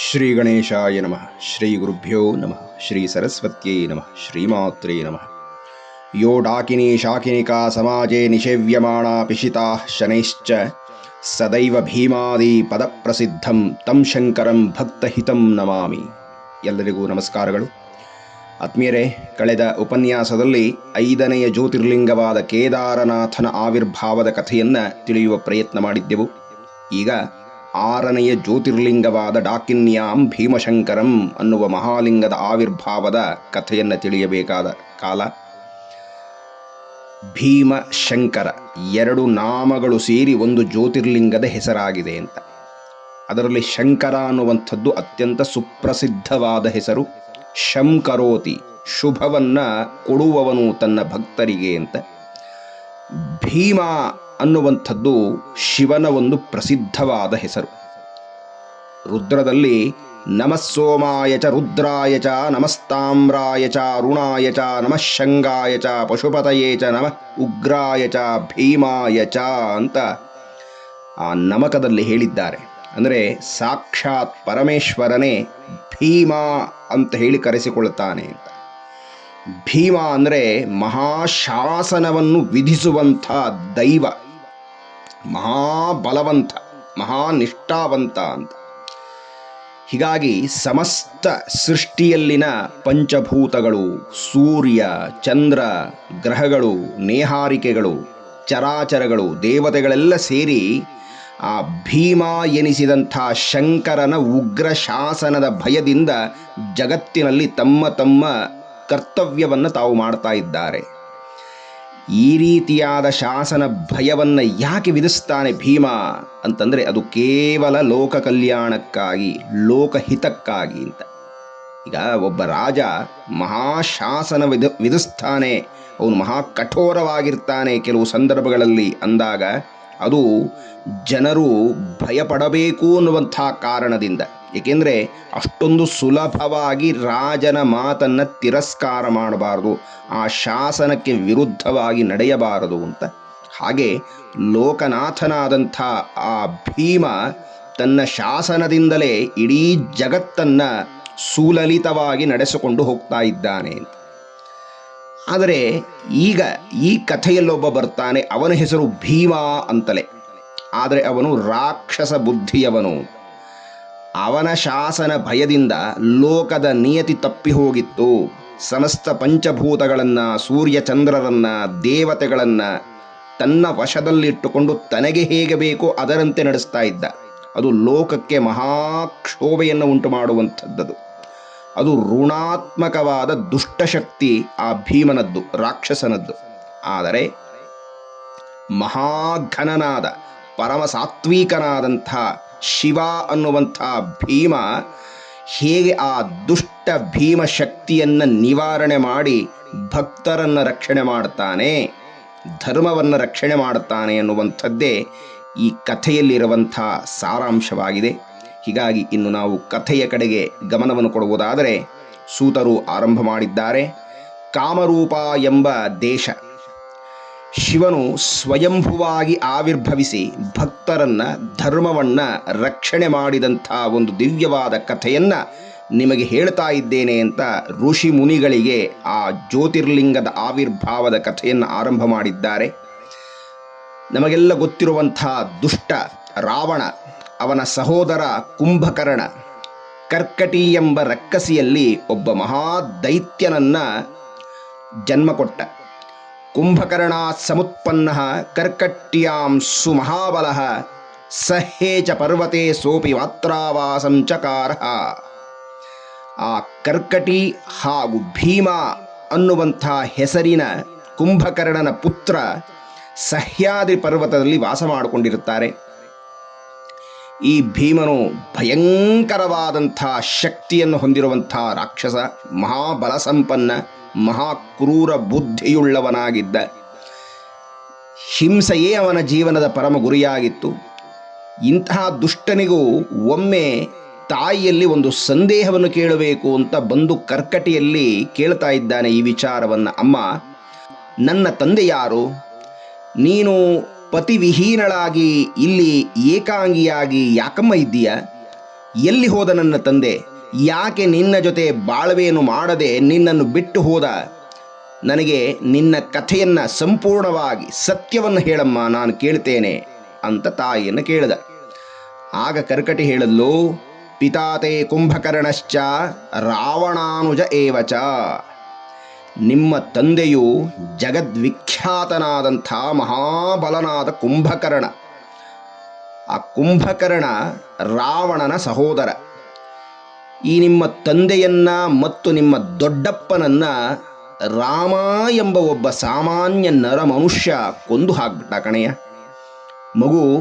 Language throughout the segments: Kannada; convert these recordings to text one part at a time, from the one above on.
ಶ್ರೀ ಗಣೇಶಾಯ ನಮಃ. ಶ್ರೀ ಗುರುಭ್ಯೋ ನಮಃ. ಶ್ರೀ ಸರಸ್ವತ್ಯೈ ನಮಃ. ಶ್ರೀಮಾತ್ರೇ ನಮಃ. ಯೋ ಡಾಕಿನಿ ಶಾಕಿನಿಕಾ ಸಮಾಜೇ ನಿಷೇವ್ಯಮಾಣಾ ಪಿಶಿತಾ ಶನೈಶ್ಚ ಸದೈವ ಭೀಮಾದಿ ಪದಪ್ರಸಿದ್ಧಂ ತಂ ಶಂಕರಂ ಭಕ್ತಹಿತಂ ನಮಾಮಿ. ಎಲ್ಲರಿಗೂ ನಮಸ್ಕಾರಗಳು. ಆತ್ಮೀಯರೇ, ಕಳೆದ ಉಪನ್ಯಾಸದಲ್ಲಿ ಐದನೆಯ ಜ್ಯೋತಿರ್ಲಿಂಗವಾದ ಕೇದಾರನಾಥನ ಆವಿರ್ಭಾವದ ಕಥೆಯನ್ನು ತಿಳಿಯುವ ಪ್ರಯತ್ನ ಮಾಡಿದ್ದೆವು. ಈಗ ಆರನೆಯ ಜ್ಯೋತಿರ್ಲಿಂಗವಾದ ಡಾಕಿನ್ಯಾಂ ಭೀಮಶಂಕರಂ ಅನ್ನುವ ಮಹಾಲಿಂಗದ ಆವಿರ್ಭಾವದ ಕಥೆಯನ್ನು ತಿಳಿಯಬೇಕಾದ ಕಾಲ. ಭೀಮಶಂಕರ ಎರಡು ನಾಮಗಳು ಸೇರಿ ಒಂದು ಜ್ಯೋತಿರ್ಲಿಂಗದ ಹೆಸರಾಗಿದೆ ಅಂತ. ಅದರಲ್ಲಿ ಶಂಕರ ಅನ್ನುವಂಥದ್ದು ಅತ್ಯಂತ ಸುಪ್ರಸಿದ್ಧವಾದ ಹೆಸರು. ಶಂಕರೋತಿ ಶುಭವನ್ನ ಕೊಡುವವನು ತನ್ನ ಭಕ್ತರಿಗೆ ಅಂತ. ಭೀಮ ಅನ್ನುವಂಥದ್ದು ಶಿವನ ಒಂದು ಪ್ರಸಿದ್ಧವಾದ ಹೆಸರು. ರುದ್ರದಲ್ಲಿ ನಮಸ್ಸೋಮಾಯ ಚ ರುದ್ರಾಯ ಚ ನಮಸ್ತಾಮ್ರಾಯ ಚ ಅರುಣಾಯ ಚ ನಮಃ ಶಂಗಾಯ ಚ ಪಶುಪತಯೇ ಚ ನಮ ಉಗ್ರಾಯ ಚ ಭೀಮಾಯ ಚ ಅಂತ ಆ ನಮಕದಲ್ಲಿ ಹೇಳಿದ್ದಾರೆ. ಅಂದರೆ ಸಾಕ್ಷಾತ್ ಪರಮೇಶ್ವರನೇ ಭೀಮ ಅಂತ ಹೇಳಿ ಕರೆಸಿಕೊಳ್ಳುತ್ತಾನೆ ಅಂತ. ಭೀಮ ಅಂದರೆ ಮಹಾಶಾಸನವನ್ನು ವಿಧಿಸುವಂಥ ದೈವ. ಮಹಾಬಲವಂತ, ಮಹಾನಿಷ್ಠಾವಂತ ಅಂತ. ಹೀಗಾಗಿ ಸಮಸ್ತ ಸೃಷ್ಟಿಯಲ್ಲಿನ ಪಂಚಭೂತಗಳು, ಸೂರ್ಯ, ಚಂದ್ರ, ಗ್ರಹಗಳು, ನೇಹಾರಿಕೆಗಳು, ಚರಾಚರಗಳು, ದೇವತೆಗಳೆಲ್ಲ ಸೇರಿ ಆ ಭೀಮ ಎನಿಸಿದಂಥ ಶಂಕರನ ಉಗ್ರ ಶಾಸನದ ಭಯದಿಂದ ಜಗತ್ತಿನಲ್ಲಿ ತಮ್ಮ ತಮ್ಮ ಕರ್ತವ್ಯವನ್ನು ತಾವು ಮಾಡ್ತಾ ಇದ್ದಾರೆ. ಈ ರೀತಿಯಾದ ಶಾಸನ ಭಯವನ್ನು ಯಾಕೆ ವಿಧಿಸ್ತಾನೆ ಭೀಮ ಅಂತಂದರೆ ಅದು ಕೇವಲ ಲೋಕ ಕಲ್ಯಾಣಕ್ಕಾಗಿ ಲೋಕಹಿತಕ್ಕಾಗಿ ಅಂತ. ಈಗ ಒಬ್ಬ ರಾಜ ಮಹಾಶಾಸನ ವಿಧ, ವಿಧಿಸ್ತಾನೆ. ಅವನು ಮಹಾ ಕಠೋರವಾಗಿರ್ತಾನೆ ಕೆಲವು ಸಂದರ್ಭಗಳಲ್ಲಿ ಅಂದಾಗ ಅದು ಜನರು ಭಯಪಡಬೇಕು ಅನ್ನುವಂಥ ಕಾರಣದಿಂದ. ಏಕೆಂದರೆ ಅಷ್ಟೊಂದು ಸುಲಭವಾಗಿ ರಾಜನ ಮಾತನ್ನು ತಿರಸ್ಕಾರ ಮಾಡಬಾರದು, ಆ ಶಾಸನಕ್ಕೆ ವಿರುದ್ಧವಾಗಿ ನಡೆಯಬಾರದು ಅಂತ. ಹಾಗೆ ಲೋಕನಾಥನಾದಂಥ ಆ ಭೀಮ ತನ್ನ ಶಾಸನದಿಂದಲೇ ಇಡೀ ಜಗತ್ತನ್ನು ಸುಲಲಿತವಾಗಿ ನಡೆಸಿಕೊಂಡು ಹೋಗ್ತಾ ಇದ್ದಾನೆ ಅಂತ. ಆದರೆ ಈಗ ಈ ಕಥೆಯಲ್ಲೊಬ್ಬ ಬರ್ತಾನೆ, ಅವನ ಹೆಸರು ಭೀಮ ಅಂತಲೇ. ಆದರೆ ಅವನು ರಾಕ್ಷಸ ಬುದ್ಧಿಯವನು. ಅವನ ಶಾಸನ ಭಯದಿಂದ ಲೋಕದ ನಿಯತಿ ತಪ್ಪಿ ಹೋಗಿತ್ತು. ಸಮಸ್ತ ಪಂಚಭೂತಗಳನ್ನು, ಸೂರ್ಯಚಂದ್ರರನ್ನ, ದೇವತೆಗಳನ್ನು ತನ್ನ ವಶದಲ್ಲಿಟ್ಟುಕೊಂಡು ತನಗೆ ಹೇಗೆ ಬೇಕೋ ಅದರಂತೆ ನಡೆಸ್ತಾ ಇದ್ದ. ಅದು ಲೋಕಕ್ಕೆ ಮಹಾಕ್ಷೋಭೆಯನ್ನು ಉಂಟು ಮಾಡುವಂಥದ್ದದು ಅದು ಋಣಾತ್ಮಕವಾದ ದುಷ್ಟಶಕ್ತಿ ಆ ಭೀಮನದ್ದು, ರಾಕ್ಷಸನದ್ದು. ಆದರೆ ಮಹಾಘನನಾದ ಪರಮ ಸಾತ್ವಿಕನಾದಂಥ ಶಿವ ಅನ್ನುವಂಥ ಭೀಮ ಹೇಗೆ ಆ ದುಷ್ಟ ಭೀಮ ಶಕ್ತಿಯನ್ನು ನಿವಾರಣೆ ಮಾಡಿ ಭಕ್ತರನ್ನು ರಕ್ಷಣೆ ಮಾಡ್ತಾನೆ, ಧರ್ಮವನ್ನು ರಕ್ಷಣೆ ಮಾಡ್ತಾನೆ ಅನ್ನುವಂಥದ್ದೇ ಈ ಕಥೆಯಲ್ಲಿರುವಂಥ ಸಾರಾಂಶವಾಗಿದೆ. ಹೀಗಾಗಿ ಇನ್ನು ನಾವು ಕಥೆಯ ಕಡೆಗೆ ಗಮನವನ್ನು ಕೊಡುವುದಾದರೆ ಸೂತರು ಆರಂಭ ಮಾಡಿದ್ದಾರೆ, ಕಾಮರೂಪ ಎಂಬ ದೇಶ. ಶಿವನು ಸ್ವಯಂಭುವಾಗಿ ಆವಿರ್ಭವಿಸಿ ಭಕ್ತರನ್ನ, ಧರ್ಮವನ್ನ ರಕ್ಷಣೆ ಮಾಡಿದಂಥ ಒಂದು ದಿವ್ಯವಾದ ಕಥೆಯನ್ನ ನಿಮಗೆ ಹೇಳ್ತಾ ಇದ್ದೇನೆ ಅಂತ ಋಷಿ ಮುನಿಗಳಿಗೆ ಆ ಜ್ಯೋತಿರ್ಲಿಂಗದ ಆವಿರ್ಭಾವದ ಕಥೆಯನ್ನು ಆರಂಭ ಮಾಡಿದ್ದಾರೆ. ನಮಗೆಲ್ಲ ಗೊತ್ತಿರುವಂಥ ದುಷ್ಟ ರಾವಣ, ಅವನ ಸಹೋದರ ಕುಂಭಕರ್ಣ, ಕರ್ಕಟಿ ಎಂಬ ರಕ್ಕಸಿಯಲ್ಲಿ ಒಬ್ಬ ಮಹಾ ದೈತ್ಯನನ್ನ ಜನ್ಮ ಕೊಟ್ಟ. ಕುಂಭಕರ್ಣ ಸಮುತ್ಪನ್ನ ಕರ್ಕಟ್ಯಾಂ ಸುಮಹಾಬಲ ಸಹೇ ಚ ಪರ್ವತೆ ಸೋಪಿ ಮಾತ್ರಾವಾಸಂ ಚಕಾರ ಆ ಕರ್ಕಟಿ ಹಾಗೂ ಭೀಮ ಅನ್ನುವಂಥ ಹೆಸರಿನ ಕುಂಭಕರ್ಣನ ಪುತ್ರ ಸಹ್ಯಾದ್ರಿ ಪರ್ವತದಲ್ಲಿ ವಾಸ ಮಾಡಿಕೊಂಡಿರುತ್ತಾರೆ. ಈ ಭೀಮನು ಭಯಂಕರವಾದಂಥ ಶಕ್ತಿಯನ್ನು ಹೊಂದಿರುವಂಥ ರಾಕ್ಷಸ ಮಹಾಬಲ ಸಂಪನ್ನ ಮಹಾಕ್ರೂರ ಬುದ್ಧಿಯುಳ್ಳವನಾಗಿದ್ದ. ಹಿಂಸೆಯೇ ಅವನ ಜೀವನದ ಪರಮ ಗುರಿಯಾಗಿತ್ತು. ಇಂತಹ ದುಷ್ಟನಿಗೂ ಒಮ್ಮೆ ತಾಯಿಯಲ್ಲಿ ಒಂದು ಸಂದೇಹವನ್ನು ಕೇಳಬೇಕು ಅಂತ ಬಂದು ಕರ್ಕಟಿಯಲ್ಲಿ ಕೇಳ್ತಾ ಇದ್ದಾನೆ ಈ ವಿಚಾರವನ್ನು. ಅಮ್ಮ, ನನ್ನ ತಂದೆ ಯಾರು? ನೀನು ಪತಿವಿಹೀನಳಾಗಿ ಇಲ್ಲಿ ಏಕಾಂಗಿಯಾಗಿ ಯಾಕಮ್ಮ ಇದ್ದೀಯ? ಎಲ್ಲಿ ಹೋದ ನನ್ನ ತಂದೆ? ಯಾಕೆ ನಿನ್ನ ಜೊತೆ ಬಾಳ್ವೆಯನ್ನು ಮಾಡದೆ ನಿನ್ನನ್ನು ಬಿಟ್ಟು ಹೋದ? ನನಗೆ ನಿನ್ನ ಕಥೆಯನ್ನು ಸಂಪೂರ್ಣವಾಗಿ ಸತ್ಯವನ್ನು ಹೇಳಮ್ಮ, ನಾನು ಕೇಳ್ತೇನೆ ಅಂತ ತಾಯಿಯನ್ನು ಕೇಳಿದ. ಆಗ ಕರ್ಕಟಿ ಹೇಳಲು ಪಿತಾತೆ ಕುಂಭಕರ್ಣಶ್ಚ, ರಾವಣಾನುಜ ಏವಚ. ನಿಮ್ಮ ತಂದೆಯು ಜಗದ್ವಿಖ್ಯಾತನಾದಂಥ ಮಹಾಬಲನಾದ ಕುಂಭಕರ್ಣ. ಆ ಕುಂಭಕರ್ಣ ರಾವಣನ ಸಹೋದರ. ಈ ನಿಮ್ಮ ತಂದೆಯನ್ನ ಮತ್ತು ನಿಮ್ಮ ದೊಡ್ಡಪ್ಪನನ್ನ ರಾಮ ಎಂಬ ಒಬ್ಬ ಸಾಮಾನ್ಯ ನರ ಮನುಷ್ಯ ಕೊಂದು ಹಾಕ್ಬಿಟ್ಟ ಕಣೆಯ ಮಗು,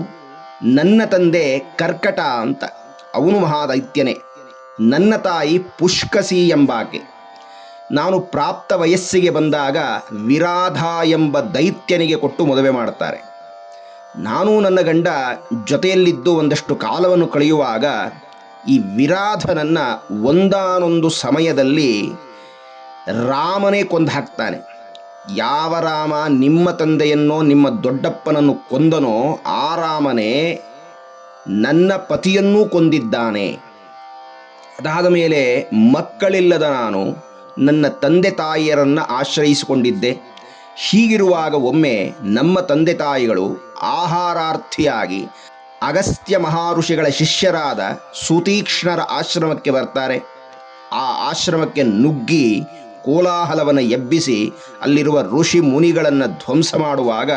ನನ್ನ ತಂದೆ ಕರ್ಕಟ ಅಂತ. ಅವನು ಮಹಾದೈತ್ಯನೇ. ನನ್ನ ತಾಯಿ ಪುಷ್ಕಸಿ ಎಂಬಾಕೆ. ನಾನು ಪ್ರಾಪ್ತ ವಯಸ್ಸಿಗೆ ಬಂದಾಗ ವಿರಾಧ ಎಂಬ ದೈತ್ಯನಿಗೆ ಕೊಟ್ಟು ಮದುವೆ ಮಾಡುತ್ತಾರೆ ನಾನು ನನ್ನ ಗಂಡ ಜೊತೆಯಲ್ಲಿದ್ದು ಒಂದಷ್ಟು ಕಾಲವನ್ನು ಕಳೆಯುವಾಗ ಈ ವಿರಾಧನನ್ನ ಒಂದಾನೊಂದು ಸಮಯದಲ್ಲಿ ರಾಮನೇ ಕೊಂದು ಹಾಕ್ತಾನೆ. ಯಾವ ರಾಮ ನಿಮ್ಮ ತಂದೆಯನ್ನೋ ನಿಮ್ಮ ದೊಡ್ಡಪ್ಪನನ್ನು ಕೊಂದನೋ ಆ ರಾಮನೇ ನನ್ನ ಪತಿಯನ್ನೂ ಕೊಂದಿದ್ದಾನೆ. ಅದಾದ ಮೇಲೆ ಮಕ್ಕಳಿಲ್ಲದ ನಾನು ನನ್ನ ತಂದೆ ತಾಯಿಯರನ್ನು ಆಶ್ರಯಿಸಿಕೊಂಡಿದ್ದೆ. ಹೀಗಿರುವಾಗ ಒಮ್ಮೆ ನಮ್ಮ ತಂದೆ ತಾಯಿಗಳು ಆಹಾರಾರ್ಥಿಯಾಗಿ ಅಗಸ್ತ್ಯ ಮಹಾಋಷಿಗಳ ಶಿಷ್ಯರಾದ ಸುತೀಕ್ಷ್ಣರ ಆಶ್ರಮಕ್ಕೆ ಬರ್ತಾರೆ. ಆ ಆಶ್ರಮಕ್ಕೆ ನುಗ್ಗಿ ಕೋಲಾಹಲವನ್ನು ಎಬ್ಬಿಸಿ ಅಲ್ಲಿರುವ ಋಷಿ ಮುನಿಗಳನ್ನು ಧ್ವಂಸ ಮಾಡುವಾಗ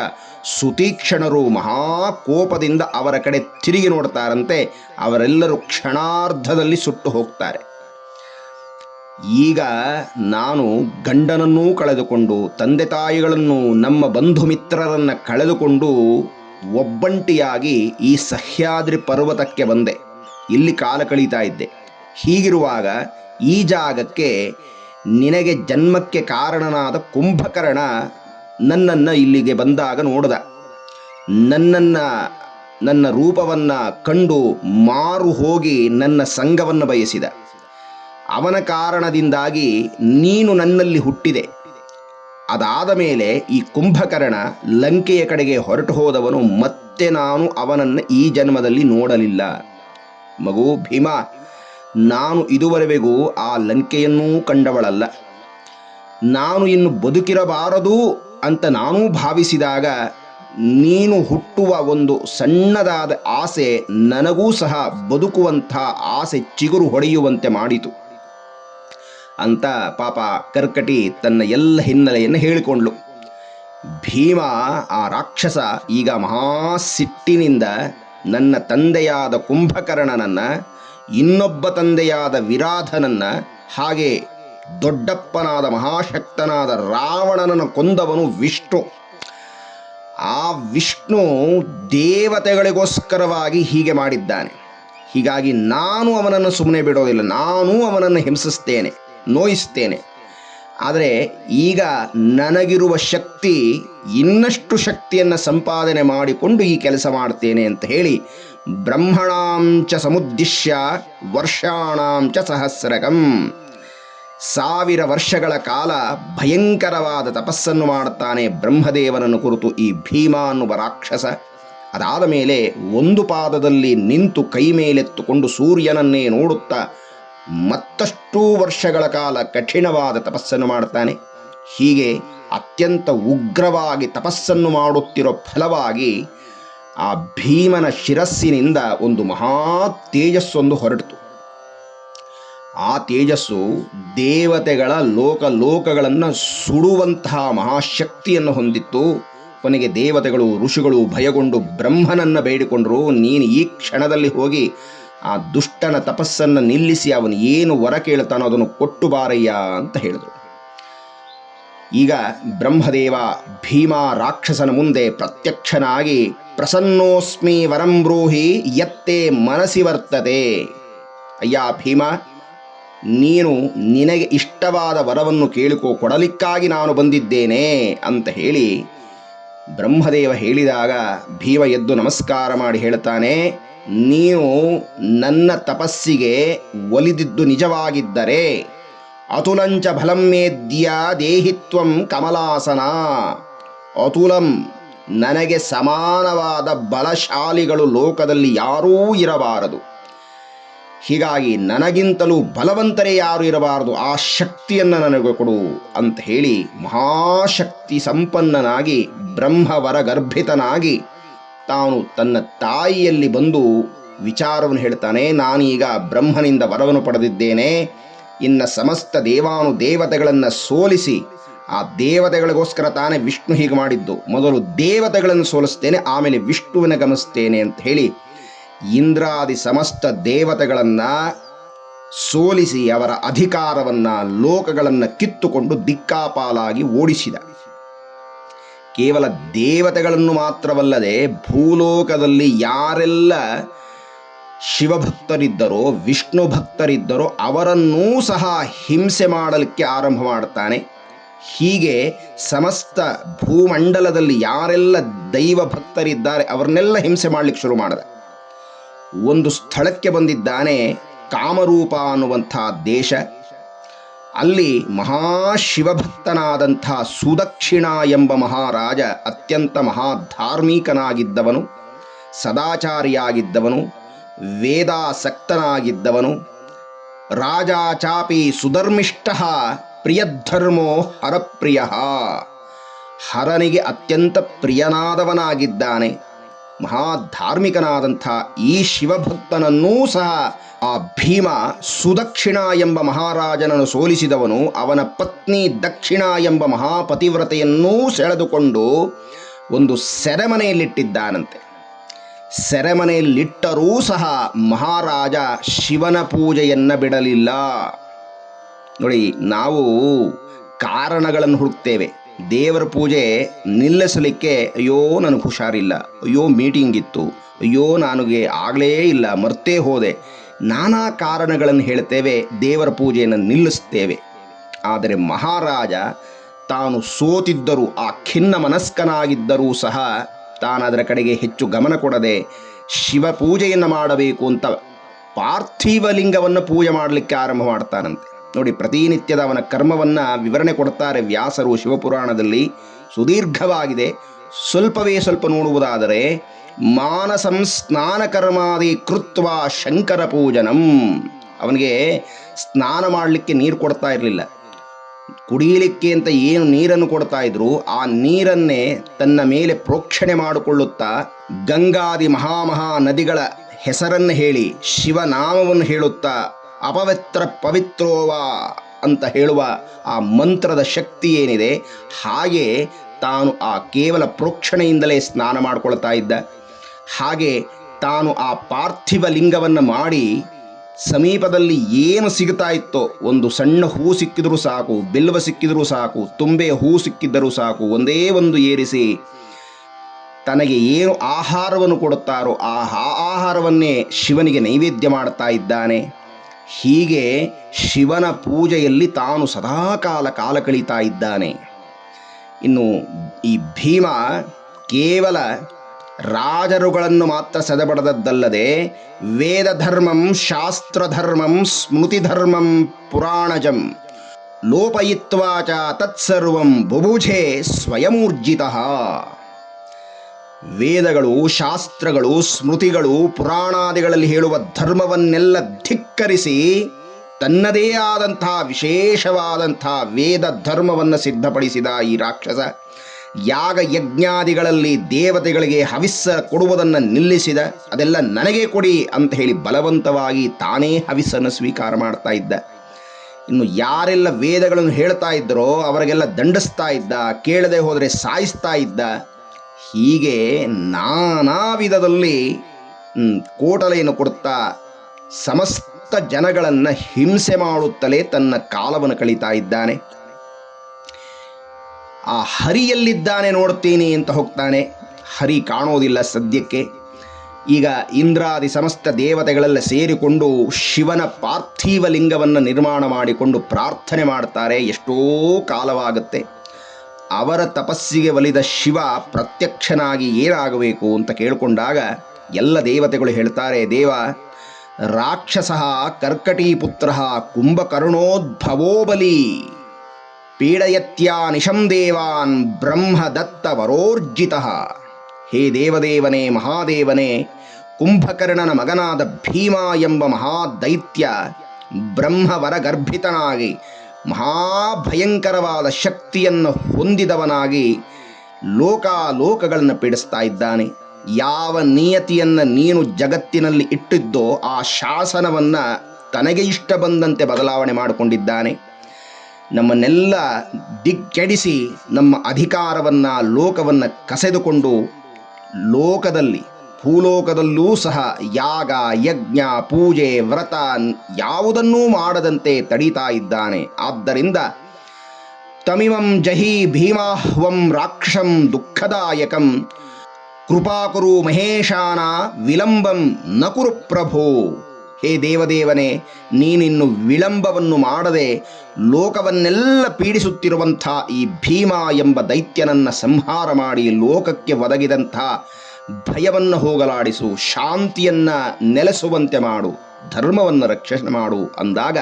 ಸುತೀಕ್ಷಣರು ಮಹಾಕೋಪದಿಂದ ಅವರ ಕಡೆ ತಿರುಗಿ ನೋಡ್ತಾರಂತೆ. ಅವರೆಲ್ಲರೂ ಕ್ಷಣಾರ್ಧದಲ್ಲಿ ಸುಟ್ಟು ಹೋಗ್ತಾರೆ. ಈಗ ನಾನು ಗಂಡನನ್ನೂ ಕಳೆದುಕೊಂಡು ತಂದೆ ತಾಯಿಗಳನ್ನು ನಮ್ಮ ಬಂಧು ಮಿತ್ರರನ್ನು ಕಳೆದುಕೊಂಡು ಒಬ್ಬಂಟಿಯಾಗಿ ಈ ಸಹ್ಯಾದ್ರಿ ಪರ್ವತಕ್ಕೆ ಬಂದೆ. ಇಲ್ಲಿ ಕಾಲ ಕಳೀತಾ ಇದ್ದೆ. ಹೀಗಿರುವಾಗ ಈ ಜಾಗಕ್ಕೆ ನಿನಗೆ ಜನ್ಮಕ್ಕೆ ಕಾರಣನಾದ ಕುಂಭಕರ್ಣ ನನ್ನನ್ನು ಇಲ್ಲಿಗೆ ಬಂದಾಗ ನೋಡಿದ. ನನ್ನನ್ನು, ನನ್ನ ರೂಪವನ್ನು ಕಂಡು ಮಾರು ಹೋಗಿ ನನ್ನ ಸಂಘವನ್ನು ಬಯಸಿದ. ಅವನ ಕಾರಣದಿಂದಾಗಿ ನೀನು ನನ್ನಲ್ಲಿ ಹುಟ್ಟಿದೆ. ಅದಾದ ಮೇಲೆ ಈ ಕುಂಭಕರ್ಣ ಲಂಕೆಯ ಕಡೆಗೆ ಹೊರಟು ಹೋದವನು ಮತ್ತೆ ನಾನು ಅವನನ್ನು ಈ ಜನ್ಮದಲ್ಲಿ ನೋಡಲಿಲ್ಲ. ಮಗು ಭೀಮ, ನಾನು ಇದುವರೆಗೂ ಆ ಲಂಕೆಯನ್ನೂ ಕಂಡವಳಲ್ಲ. ನಾನು ಇನ್ನು ಬದುಕಿರಬಾರದು ಅಂತ ನಾನೂ ಭಾವಿಸಿದಾಗ ನೀನು ಹುಟ್ಟುವ ಒಂದು ಸಣ್ಣದಾದ ಆಸೆ ನನಗೂ ಸಹ ಬದುಕುವಂಥ ಆಸೆ ಚಿಗುರು ಹೊಡೆಯುವಂತೆ ಮಾಡಿತು. ಅಂತ ಪಾಪ ಕರ್ಕಟಿ ತನ್ನ ಎಲ್ಲ ಹಿನ್ನೆಲೆಯನ್ನು ಹೇಳಿಕೊಂಡ್ಲು. ಭೀಮ, ಆ ರಾಕ್ಷಸ, ಈಗ ಮಹಾ ಸಿಟ್ಟಿನಿಂದ ನನ್ನ ತಂದೆಯಾದ ಕುಂಭಕರ್ಣನನ್ನ, ಇನ್ನೊಬ್ಬ ತಂದೆಯಾದ ವಿರಾಧನನ್ನ, ಹಾಗೆ ದೊಡ್ಡಪ್ಪನಾದ ಮಹಾಶಕ್ತನಾದ ರಾವಣನನ್ನು ಕೊಂದವನು ವಿಷ್ಣು. ಆ ವಿಷ್ಣು ದೇವತೆಗಳಿಗೋಸ್ಕರವಾಗಿ ಹೀಗೆ ಮಾಡಿದ್ದಾನೆ. ಹೀಗಾಗಿ ನಾನು ಅವನನ್ನು ಸುಮ್ಮನೆ ಬಿಡೋದಿಲ್ಲ, ನಾನೂ ಅವನನ್ನು ಹಿಂಸಿಸ್ತೇನೆ. ನೋಯಿಸ್ತೇನೆ. ಆದರೆ ಈಗ ನನಗಿರುವ ಶಕ್ತಿ ಇನ್ನಷ್ಟು ಶಕ್ತಿಯನ್ನು ಸಂಪಾದನೆ ಮಾಡಿಕೊಂಡು ಈ ಕೆಲಸ ಮಾಡ್ತೇನೆ ಅಂತ ಹೇಳಿ ಬ್ರಹ್ಮಣಾಂಚ ಸಮುದ್ದಿಶ್ಯ ವರ್ಷಾಣಾಂಚ ಸಹಸ್ರಕಂ. ಸಾವಿರ ವರ್ಷಗಳ ಕಾಲ ಭಯಂಕರವಾದ ತಪಸ್ಸನ್ನು ಮಾಡುತ್ತಾನೆ ಬ್ರಹ್ಮದೇವನನ್ನು ಕುರಿತು ಈ ಭೀಮ ಅನ್ನುವ ರಾಕ್ಷಸ. ಅದಾದ ಮೇಲೆ ಒಂದು ಪಾದದಲ್ಲಿ ನಿಂತು ಕೈ ಮೇಲೆತ್ತುಕೊಂಡು ಸೂರ್ಯನನ್ನೇ ನೋಡುತ್ತಾ ಮತ್ತಷ್ಟು ವರ್ಷಗಳ ಕಾಲ ಕಠಿಣವಾದ ತಪಸ್ಸನ್ನು ಮಾಡ್ತಾನೆ ಹೀಗೆ ಅತ್ಯಂತ ಉಗ್ರವಾಗಿ ತಪಸ್ಸನ್ನು ಮಾಡುತ್ತಿರೋ ಫಲವಾಗಿ ಆ ಭೀಮನ ಶಿರಸ್ಸಿನಿಂದ ಒಂದು ಮಹಾ ತೇಜಸ್ಸೊಂದು ಹೊರಟಿತು. ಆ ತೇಜಸ್ಸು ದೇವತೆಗಳ ಲೋಕ ಲೋಕಗಳನ್ನು ಸುಡುವಂತಹ ಮಹಾಶಕ್ತಿಯನ್ನು ಹೊಂದಿತ್ತು. ಕೊನೆಗೆ ದೇವತೆಗಳು, ಋಷಿಗಳು ಭಯಗೊಂಡು ಬ್ರಹ್ಮನನ್ನು ಬೇಡಿಕೊಂಡರು. ನೀನು ಈ ಕ್ಷಣದಲ್ಲಿ ಹೋಗಿ ಆ ದುಷ್ಟನ ತಪಸ್ಸನ್ನು ನಿಲ್ಲಿಸಿ ಅವನು ಏನು ವರ ಕೇಳ್ತಾನೋ ಅದನ್ನು ಕೊಟ್ಟು ಬಾರಯ್ಯ ಅಂತ ಹೇಳಿದರು. ಈಗ ಬ್ರಹ್ಮದೇವ ಭೀಮ ರಾಕ್ಷಸನ ಮುಂದೆ ಪ್ರತ್ಯಕ್ಷನಾಗಿ, ಪ್ರಸನ್ನೋಸ್ಮಿ ವರಂ ಬ್ರೂಹಿ ಎತ್ತೇ ಮನಸ್ಸಿ ವರ್ತತೆ. ಅಯ್ಯ ಭೀಮ, ನೀನು ನಿನಗೆ ಇಷ್ಟವಾದ ವರವನ್ನು ಕೇಳಿಕೋ ಕೊಡಲಿಕ್ಕಾಗಿ ನಾನು ಬಂದಿದ್ದೇನೆ ಅಂತ ಹೇಳಿ ಬ್ರಹ್ಮದೇವ ಹೇಳಿದಾಗ ಭೀಮ ಎದ್ದು ನಮಸ್ಕಾರ ಮಾಡಿ ಹೇಳ್ತಾನೆ ನೀನು ನನ್ನ ತಪಸ್ಸಿಗೆ ಒಲಿದಿದ್ದು ನಿಜವಾಗಿದ್ದರೆ, ಅತುಲಂಚ ಫಲಂ ಮೇದ್ಯ ದೇಹಿತ್ವಂ ಕಮಲಾಸನ. ಅತುಲಂ, ನನಗೆ ಸಮಾನವಾದ ಬಲಶಾಲಿಗಳು ಲೋಕದಲ್ಲಿ ಯಾರೂ ಇರಬಾರದು. ಹೀಗಾಗಿ ನನಗಿಂತಲೂ ಬಲವಂತರೇ ಯಾರು ಇರಬಾರದು. ಆ ಶಕ್ತಿಯನ್ನು ನನಗೆ ಕೊಡು ಅಂತ ಹೇಳಿ ಮಹಾಶಕ್ತಿ ಸಂಪನ್ನನಾಗಿ, ಬ್ರಹ್ಮವರ ಗರ್ಭಿತನಾಗಿ ತಾನು ತನ್ನ ತಾಯಿಯಲ್ಲಿ ಬಂದು ವಿಚಾರವನ್ನು ಹೇಳ್ತಾನೆ, ನಾನೀಗ ಬ್ರಹ್ಮನಿಂದ ವರವನ್ನು ಪಡೆದಿದ್ದೇನೆ, ಇನ್ನು ಸಮಸ್ತ ದೇವಾನು ದೇವತೆಗಳನ್ನು ಸೋಲಿಸಿ, ಆ ದೇವತೆಗಳಿಗೋಸ್ಕರ ತಾನೇ ವಿಷ್ಣು ಹೀಗೆ ಮಾಡಿದ್ದು. ಮೊದಲು ದೇವತೆಗಳನ್ನು ಸೋಲಿಸ್ತೇನೆ, ಆಮೇಲೆ ವಿಷ್ಣುವಿನ ಗಮಿಸ್ತೇನೆ ಅಂತ ಹೇಳಿ ಇಂದ್ರಾದಿ ಸಮಸ್ತ ದೇವತೆಗಳನ್ನು ಸೋಲಿಸಿ ಅವರ ಅಧಿಕಾರವನ್ನು, ಲೋಕಗಳನ್ನು ಕಿತ್ತುಕೊಂಡು ದಿಕ್ಕಾಪಾಲಾಗಿ ಓಡಿಸಿದ. ಕೇವಲ ದೇವತೆಗಳನ್ನು ಮಾತ್ರವಲ್ಲದೆ ಭೂಲೋಕದಲ್ಲಿ ಯಾರೆಲ್ಲ ಶಿವಭಕ್ತರಿದ್ದರೋ ವಿಷ್ಣು ಭಕ್ತರಿದ್ದರೋ ಅವರನ್ನೂ ಸಹ ಹಿಂಸೆ ಮಾಡಲಿಕ್ಕೆ ಆರಂಭ ಮಾಡ್ತಾನೆ. ಹೀಗೆ ಸಮಸ್ತ ಭೂಮಂಡಲದಲ್ಲಿ ಯಾರೆಲ್ಲ ದೈವ ಭಕ್ತರಿದ್ದಾರೆ ಅವರನ್ನೆಲ್ಲ ಹಿಂಸೆ ಮಾಡಲಿಕ್ಕೆ ಶುರು ಮಾಡಿದೆ. ಒಂದು ಸ್ಥಳಕ್ಕೆ ಬಂದಿದ್ದಾನೆ ಕಾಮರೂಪ ಅನ್ನುವಂಥ ದೇಶ. ಅಲ್ಲಿ ಮಹಾಶಿವಭಕ್ತನಾದಂಥ ಸುದಕ್ಷಿಣ ಎಂಬ ಮಹಾರಾಜ ಅತ್ಯಂತ ಮಹಾಧಾರ್ಮಿಕನಾಗಿದ್ದವನು, ಸದಾಚಾರಿಯಾಗಿದ್ದವನು, ವೇದಾಸಕ್ತನಾಗಿದ್ದವನು ರಾಜ ಚಾಪಿ ಸುಧರ್ಮಿಷ್ಠ ಪ್ರಿಯಧರ್ಮೋ ಹರಪ್ರಿಯ, ಹರನಿಗೆ ಅತ್ಯಂತ ಪ್ರಿಯನಾದವನಾಗಿದ್ದಾನೆ. ಮಹಾಧಾರ್ಮಿಕನಾದಂಥ ಈ ಶಿವಭಕ್ತನನ್ನೂ ಸಹ ಆ ಭೀಮ ಸುದಕ್ಷಿಣ ಎಂಬ ಮಹಾರಾಜನನ್ನು ಸೋಲಿಸಿದವನು, ಅವನ ಪತ್ನಿ ದಕ್ಷಿಣ ಎಂಬ ಮಹಾಪತಿವ್ರತೆಯನ್ನೂ ಸೆಳೆದುಕೊಂಡು ಒಂದು ಸೆರೆಮನೆಯಲ್ಲಿಟ್ಟಿದ್ದಾನಂತೆ. ಸೆರೆಮನೆಯಲ್ಲಿಟ್ಟರೂ ಸಹ ಮಹಾರಾಜ ಶಿವನ ಪೂಜೆಯನ್ನು ಬಿಡಲಿಲ್ಲ. ನೋಡಿ, ನಾವು ಕಾರಣಗಳನ್ನು ಹುಡುಕ್ತೇವೆ. ದೇವರ ಪೂಜೆ ನಿಲ್ಲಿಸಲಿಕ್ಕೆ ಅಯ್ಯೋ ನನಗೆ ಹುಷಾರಿಲ್ಲ, ಅಯ್ಯೋ ಮೀಟಿಂಗ್ ಇತ್ತು, ಅಯ್ಯೋ ನನಗೆ ಆಗಲೇ ಇಲ್ಲ, ಮರ್ತೇ ಹೋದೆ. ನಾನಾ ಕಾರಣಗಳನ್ನು ಹೇಳ್ತೇವೆ ದೇವರ ಪೂಜೆಯನ್ನು ನಿಲ್ಲಿಸ್ತೇವೆ ಆದರೆ ಮಹಾರಾಜ ತಾನು ಸೋತಿದ್ದರೂ, ಆ ಖಿನ್ನ ಮನಸ್ಕನಾಗಿದ್ದರೂ ಸಹ ತಾನು ಕಡೆಗೆ ಹೆಚ್ಚು ಗಮನ ಕೊಡದೆ ಶಿವ ಪೂಜೆಯನ್ನು ಮಾಡಬೇಕು ಅಂತ ಪಾರ್ಥಿವ ಲಿಂಗವನ್ನು ಪೂಜೆ ಮಾಡಲಿಕ್ಕೆ ಆರಂಭ ಮಾಡ್ತಾನಂತೆ. ನೋಡಿ, ಪ್ರತಿನಿತ್ಯದ ಅವನ ಕರ್ಮವನ್ನು ವಿವರಣೆ ಕೊಡ್ತಾರೆ ವ್ಯಾಸರು ಶಿವಪುರಾಣದಲ್ಲಿ. ಸುದೀರ್ಘವಾಗಿದೆ. ಸ್ವಲ್ಪವೇ ಸ್ವಲ್ಪ ನೋಡುವುದಾದರೆ, ಮಾನಸಂ ಸ್ನಾನ ಕರ್ಮಾದಿ ಕೃತ್ವ ಶಂಕರ ಪೂಜನಂ. ಅವನಿಗೆ ಸ್ನಾನ ಮಾಡಲಿಕ್ಕೆ ನೀರು ಕೊಡ್ತಾ ಇರಲಿಲ್ಲ. ಕುಡಿಯಲಿಕ್ಕೆ ಅಂತ ಏನು ನೀರನ್ನು ಕೊಡ್ತಾ ಇದ್ರು, ಆ ನೀರನ್ನೇ ತನ್ನ ಮೇಲೆ ಪ್ರೋಕ್ಷಣೆ ಮಾಡಿಕೊಳ್ಳುತ್ತಾ ಗಂಗಾದಿ ಮಹಾಮಹಾ ನದಿಗಳ ಹೆಸರನ್ನು ಹೇಳಿ, ಶಿವನಾಮವನ್ನು ಹೇಳುತ್ತಾ ಅಪವಿತ್ರ ಪವಿತ್ರೋವಾ ಅಂತ ಹೇಳುವ ಆ ಮಂತ್ರದ ಶಕ್ತಿ ಏನಿದೆ, ಹಾಗೆ ತಾನು ಆ ಕೇವಲ ಪ್ರೋಕ್ಷಣೆಯಿಂದಲೇ ಸ್ನಾನ ಮಾಡಿಕೊಳ್ತಾ ಇದ್ದ. ಹಾಗೆ ತಾನು ಆ ಪಾರ್ಥಿವ ಲಿಂಗವನ್ನು ಮಾಡಿ ಸಮೀಪದಲ್ಲಿ ಏನು ಸಿಗ್ತಾ ಇತ್ತೋ, ಒಂದು ಸಣ್ಣ ಹೂ ಸಿಕ್ಕಿದರೂ ಸಾಕು, ಬಿಲ್ವ ಸಿಕ್ಕಿದರೂ ಸಾಕು, ತುಂಬೆ ಹೂ ಸಿಕ್ಕಿದ್ದರೂ ಸಾಕು, ಒಂದೇ ಒಂದು ಏರಿಸಿ ತನಗೆ ಏನು ಆಹಾರವನ್ನು ಕೊಡುತ್ತಾರೋ ಆ ಆಹಾರವನ್ನೇ ಶಿವನಿಗೆ ನೈವೇದ್ಯ ಮಾಡ್ತಾ ಇದ್ದಾನೆ. ಹೀಗೆ ಶಿವನ ಪೂಜೆಯಲ್ಲಿ ತಾನು ಸದಾಕಾಲ ಕಾಲ ಕಳೀತಾ ಇದ್ದಾನೆ. ಇನ್ನು ಈ ಭೀಮ ಕೇವಲ ರಾಜರುಗಳನ್ನು ಮಾತ್ರ ಸದಬಡದದ್ದಲ್ಲದೆ ವೇದ ಧರ್ಮಂ ಶಾಸ್ತ್ರ ಧರ್ಮಂ ಸ್ಮೃತಿ ಧರ್ಮಂ ಪುರಾಣಜಂ ಲೋಪಯಿತ್ವಾಚ ತತ್ಸರ್ವಂ ಬುಭುಜೆ ಸ್ವಯಮೂರ್ಜಿತ. ವೇದಗಳು, ಶಾಸ್ತ್ರಗಳು, ಸ್ಮೃತಿಗಳು, ಪುರಾಣಾದಿಗಳಲ್ಲಿ ಹೇಳುವ ಧರ್ಮವನ್ನೆಲ್ಲ ಧಿಕ್ಕರಿಸಿ ತನ್ನದೇ ಆದಂತಹ ವಿಶೇಷವಾದಂತಹ ವೇದ ಧರ್ಮವನ್ನು ಸಿದ್ಧಪಡಿಸಿದ ಈ ರಾಕ್ಷಸ ಯಾಗ ಯಜ್ಞಾದಿಗಳಲ್ಲಿ ದೇವತೆಗಳಿಗೆ ಹವಿಸ್ಸ ಕೊಡುವುದನ್ನು ನಿಲ್ಲಿಸಿದ, ಅದೆಲ್ಲ ನನಗೆ ಕೊಡಿ ಅಂತ ಹೇಳಿ ಬಲವಂತವಾಗಿ ತಾನೇ ಹವಿಸ್ಸನ್ನು ಸ್ವೀಕಾರ ಮಾಡ್ತಾ ಇದ್ದ. ಇನ್ನು ಯಾರೆಲ್ಲ ವೇದಗಳನ್ನು ಹೇಳ್ತಾ ಇದ್ದರೋ ಅವರಿಗೆಲ್ಲ ದಂಡಿಸ್ತಾ ಇದ್ದ, ಕೇಳದೆ ಹೋದರೆ ಸಾಯಿಸ್ತಾ ಇದ್ದ ಹೀಗೆ ನಾನಾ ವಿಧದಲ್ಲಿ ಕೋಟಲೆಯನ್ನು ಕೊಡುತ್ತಾ ಸಮಸ್ತ ಜನಗಳನ್ನು ಹಿಂಸೆ ಮಾಡುತ್ತಲೇ ತನ್ನ ಕಾಲವನ್ನು ಕಳೀತಾ ಇದ್ದಾನೆ. ಆ ಹರಿಯಲ್ಲಿದ್ದಾನೆ ನೋಡ್ತೀನಿ ಅಂತ ಹೋಗ್ತಾನೆ. ಹರಿ ಕಾಣೋದಿಲ್ಲ ಸದ್ಯಕ್ಕೆ. ಈಗ ಇಂದ್ರಾದಿ ಸಮಸ್ತ ದೇವತೆಗಳೆಲ್ಲ ಸೇರಿಕೊಂಡು ಶಿವನ ಪಾರ್ಥಿವ ಲಿಂಗವನ್ನು ನಿರ್ಮಾಣ ಮಾಡಿಕೊಂಡು ಪ್ರಾರ್ಥನೆ ಮಾಡ್ತಾರೆ. ಎಷ್ಟೋ ಕಾಲವಾಗುತ್ತೆ. ಅವರ ತಪಸ್ಸಿಗೆ ಒಲಿದ ಶಿವ ಪ್ರತ್ಯಕ್ಷನಾಗಿ ಏನಾಗಬೇಕು ಅಂತ ಕೇಳಿಕೊಂಡಾಗ ಎಲ್ಲ ದೇವತೆಗಳು ಹೇಳ್ತಾರೆ, ದೇವ, ರಾಕ್ಷಸ ಕರ್ಕಟೀಪುತ್ರ ಕುಂಭಕರುಣೋದ್ಭವೋ ಬಲಿ ಪೀಡಯತ್ಯಾ ನಿಶಂ ದೇವಾನ್ ಬ್ರಹ್ಮ ದತ್ತ ವರೋರ್ಜಿತ ಹೇ ದೇವದೇವನೇ, ಮಹಾದೇವನೇ, ಕುಂಭಕರ್ಣನ ಮಗನಾದ ಭೀಮ ಎಂಬ ಮಹಾದೈತ್ಯ ಬ್ರಹ್ಮವರ ಗರ್ಭಿತನಾಗಿ ಮಹಾಭಯಂಕರವಾದ ಶಕ್ತಿಯನ್ನು ಹೊಂದಿದವನಾಗಿ ಲೋಕಾಲೋಕಗಳನ್ನು ಪೀಡಿಸ್ತಾ ಇದ್ದಾನೆ. ಯಾವ ನಿಯತಿಯನ್ನು ನೀನು ಜಗತ್ತಿನಲ್ಲಿ ಇಟ್ಟಿದ್ದೋ ಆ ಶಾಸನವನ್ನು ತನಗೆ ಇಷ್ಟ ಬಂದಂತೆ ಬದಲಾವಣೆ ಮಾಡಿಕೊಂಡಿದ್ದಾನೆ. ನಮ್ಮನ್ನೆಲ್ಲ ದಿಕ್ಕೆಡಿಸಿ ನಮ್ಮ ಅಧಿಕಾರವನ್ನು, ಲೋಕವನ್ನು ಕಸೆದುಕೊಂಡು ಲೋಕದಲ್ಲಿ ಭೂಲೋಕದಲ್ಲೂ ಸಹ ಯಾಗ, ಯಜ್ಞ, ಪೂಜೆ, ವ್ರತ ಯಾವುದನ್ನೂ ಮಾಡದಂತೆ ತಡೀತಾ ಇದ್ದಾನೆ. ಆದ್ದರಿಂದ ತಮಿಮಂ ಜಹಿ ಭೀಮಾಹ್ವಂ ರಾಕ್ಷಂ ದುಃಖದಾಯಕಂ ಕೃಪಾಕುರು ಮಹೇಶಾನ ವಿಳಂಬಂ ನಕುರು ಪ್ರಭೋ. ಹೇ ದೇವದೇವನೇ, ನೀನಿನ್ನು ವಿಳಂಬವನ್ನು ಮಾಡದೆ ಲೋಕವನ್ನೆಲ್ಲ ಪೀಡಿಸುತ್ತಿರುವಂಥ ಈ ಭೀಮ ಎಂಬ ದೈತ್ಯನನ್ನ ಸಂಹಾರ ಮಾಡಿ ಲೋಕಕ್ಕೆ ಒದಗಿದಂಥ ಭಯವನ್ನು ಹೋಗಲಾಡಿಸು, ಶಾಂತಿಯನ್ನು ನೆಲೆಸುವಂತೆ ಮಾಡು, ಧರ್ಮವನ್ನು ರಕ್ಷಣೆ ಮಾಡು ಅಂದಾಗ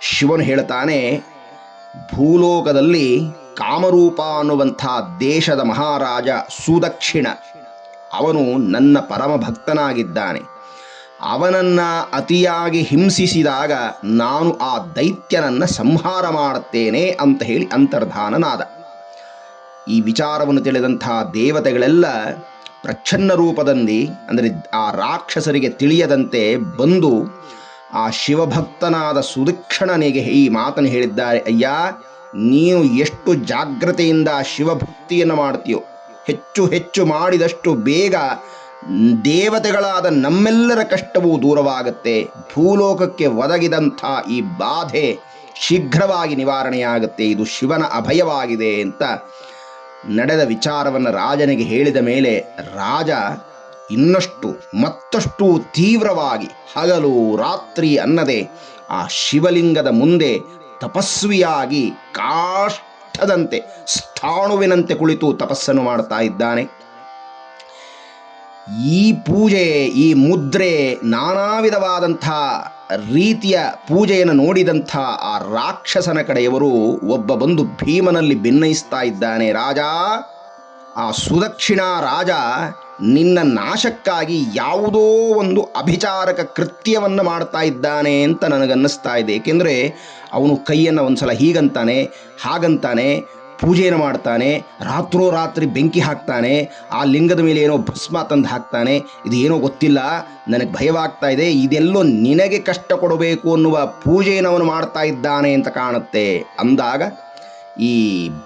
ಶಿವನು ಹೇಳ್ತಾನೆ, ಭೂಲೋಕದಲ್ಲಿ ಕಾಮರೂಪ ಅನ್ನುವಂಥ ದೇಶದ ಮಹಾರಾಜ ಸುದಕ್ಷಿಣ, ಅವನು ನನ್ನ ಪರಮ ಭಕ್ತನಾಗಿದ್ದಾನೆ ಅವನನ್ನು ಅತಿಯಾಗಿ ಹಿಂಸಿಸಿದಾಗ ನಾನು ಆ ದೈತ್ಯನನ್ನು ಸಂಹಾರ ಮಾಡುತ್ತೇನೆ ಅಂತ ಹೇಳಿ ಅಂತರ್ಧಾನನಾದ. ಈ ವಿಚಾರವನ್ನು ತಿಳಿದಂಥ ದೇವತೆಗಳೆಲ್ಲ ಪ್ರಚ್ಛನ್ನ ರೂಪದಲ್ಲಿ ಅಂದರೆ ಆ ರಾಕ್ಷಸರಿಗೆ ತಿಳಿಯದಂತೆ ಬಂದು ಆ ಶಿವಭಕ್ತನಾದ ಸುದಕ್ಷಣನಿಗೆ ಈ ಮಾತನ್ನು ಹೇಳಿದ್ದಾರೆ, ಅಯ್ಯ, ನೀನು ಎಷ್ಟು ಜಾಗ್ರತೆಯಿಂದ ಶಿವಭಕ್ತಿಯನ್ನು ಮಾಡ್ತೀಯೋ, ಹೆಚ್ಚು ಹೆಚ್ಚು ಮಾಡಿದಷ್ಟು ಬೇಗ ದೇವತೆಗಳಾದ ನಮ್ಮೆಲ್ಲರ ಕಷ್ಟವೂ ದೂರವಾಗುತ್ತೆ, ಭೂಲೋಕಕ್ಕೆ ಒದಗಿದಂಥ ಈ ಬಾಧೆ ಶೀಘ್ರವಾಗಿ ನಿವಾರಣೆಯಾಗುತ್ತೆ, ಇದು ಶಿವನ ಅಭಯವಾಗಿದೆ ಅಂತ ನಡೆದ ವಿಚಾರವನ್ನು ರಾಜನಿಗೆ ಹೇಳಿದ ಮೇಲೆ ರಾಜ ಇನ್ನಷ್ಟು ಮತ್ತಷ್ಟು ತೀವ್ರವಾಗಿ ಹಗಲು ರಾತ್ರಿ ಅನ್ನದೆ ಆ ಶಿವಲಿಂಗದ ಮುಂದೆ ತಪಸ್ವಿಯಾಗಿ ಕಾಷ್ಟದಂತೆ ಸ್ಥಾಣುವಿನಂತೆ ಕುಳಿತು ತಪಸ್ಸನ್ನು ಮಾಡ್ತಾ ಇದ್ದಾನೆ. ಈ ಪೂಜೆ, ಈ ಮುದ್ರೆ ನಾನಾ ವಿಧವಾದಂಥ ರೀತಿಯ ಪೂಜೆಯನ್ನು ನೋಡಿದಂಥ ಆ ರಾಕ್ಷಸನ ಕಡೆಯವರು ಒಬ್ಬ ಬಂದು ಭೀಮನಲ್ಲಿ ಭಿನ್ನಯಿಸ್ತಾ ಇದ್ದಾನೆ, ರಾಜ, ಆ ಸುದಕ್ಷಿಣ ರಾಜ ನಿನ್ನ ನಾಶಕ್ಕಾಗಿ ಯಾವುದೋ ಒಂದು ಅಭಿಚಾರಕ ಕೃತ್ಯವನ್ನು ಮಾಡ್ತಾ ಇದ್ದಾನೆ ಅಂತ ನನಗನ್ನಿಸ್ತಾ ಇದೆ. ಏಕೆಂದರೆ ಅವನು ಕೈಯನ್ನು ಒಂದು ಸಲ ಹೀಗಂತಾನೆ, ಹಾಗಂತಾನೆ ಪೂಜೆಯನ್ನು ಮಾಡ್ತಾನೆ, ರಾತ್ರೋರಾತ್ರಿ ಬೆಂಕಿ ಹಾಕ್ತಾನೆ, ಆ ಲಿಂಗದ ಮೇಲೆ ಏನೋ ಭಸ್ಮ ತಂದು ಹಾಕ್ತಾನೆ. ಇದು ಏನೋ ಗೊತ್ತಿಲ್ಲ, ನನಗೆ ಭಯವಾಗ್ತಾ ಇದೆ, ಇದೆಲ್ಲೋ ನಿನಗೆ ಕಷ್ಟ ಕೊಡಬೇಕು ಅನ್ನುವ ಪೂಜೆಯನ್ನು ಅವನು ಮಾಡ್ತಾ ಇದ್ದಾನೆ ಅಂತ ಕಾಣುತ್ತೆ. ಅಂದಾಗ ಈ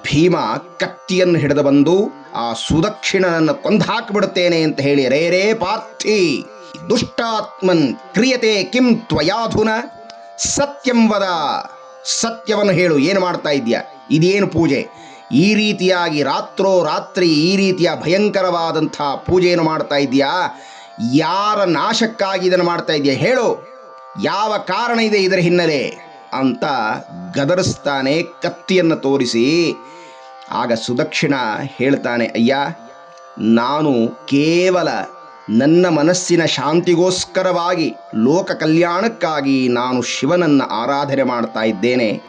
ಭೀಮ ಕತ್ತಿಯನ್ನು ಹಿಡಿದು ಬಂದು ಆ ಸುದಕ್ಷಿಣನನ್ನು ಕೊಂದು ಹಾಕಿಬಿಡುತ್ತೇನೆ ಅಂತ ಹೇಳಿ, ರೇ ರೇ, ಪಾರ್ಥಿ, ದುಷ್ಟಾತ್ಮನ್ ಕ್ರಿಯತೆ ಕಿಂ ತ್ವಯಾಧುನ ಸತ್ಯಂ ವದ. ಸತ್ಯವನ್ನು ಹೇಳು, ಏನು ಮಾಡ್ತಾ ಇದೆಯಾ ಇದೇನು ಪೂಜೆ? ಈ ರೀತಿಯಾಗಿ ರಾತ್ರೋ ರಾತ್ರಿ ಈ ರೀತಿಯ ಭಯಂಕರವಾದಂಥ ಪೂಜೆಯನ್ನು ಮಾಡ್ತಾ ಇದೆಯಾ ಯಾರ ನಾಶಕ್ಕಾಗಿ ಇದನ್ನು ಮಾಡ್ತಾ ಇದೆಯಾ ಹೇಳು, ಯಾವ ಕಾರಣ ಇದೆ ಇದರ ಹಿನ್ನೆಲೆ? ಅಂತ ಗದರಿಸ್ತಾನೆ, ಕತ್ತಿಯನ್ನು ತೋರಿಸಿ. ಆಗ ಸುದಕ್ಷಿಣ ಹೇಳ್ತಾನೆ, ಅಯ್ಯ, ನಾನು ಕೇವಲ ನನ್ನ ಮನಸ್ಸಿನ ಶಾಂತಿಗೋಸ್ಕರವಾಗಿ ಲೋಕ ಕಲ್ಯಾಣಕ್ಕಾಗಿ ನಾನು ಶಿವನನ್ನು ಆರಾಧನೆ ಮಾಡ್ತಾ ಇದ್ದೇನೆ.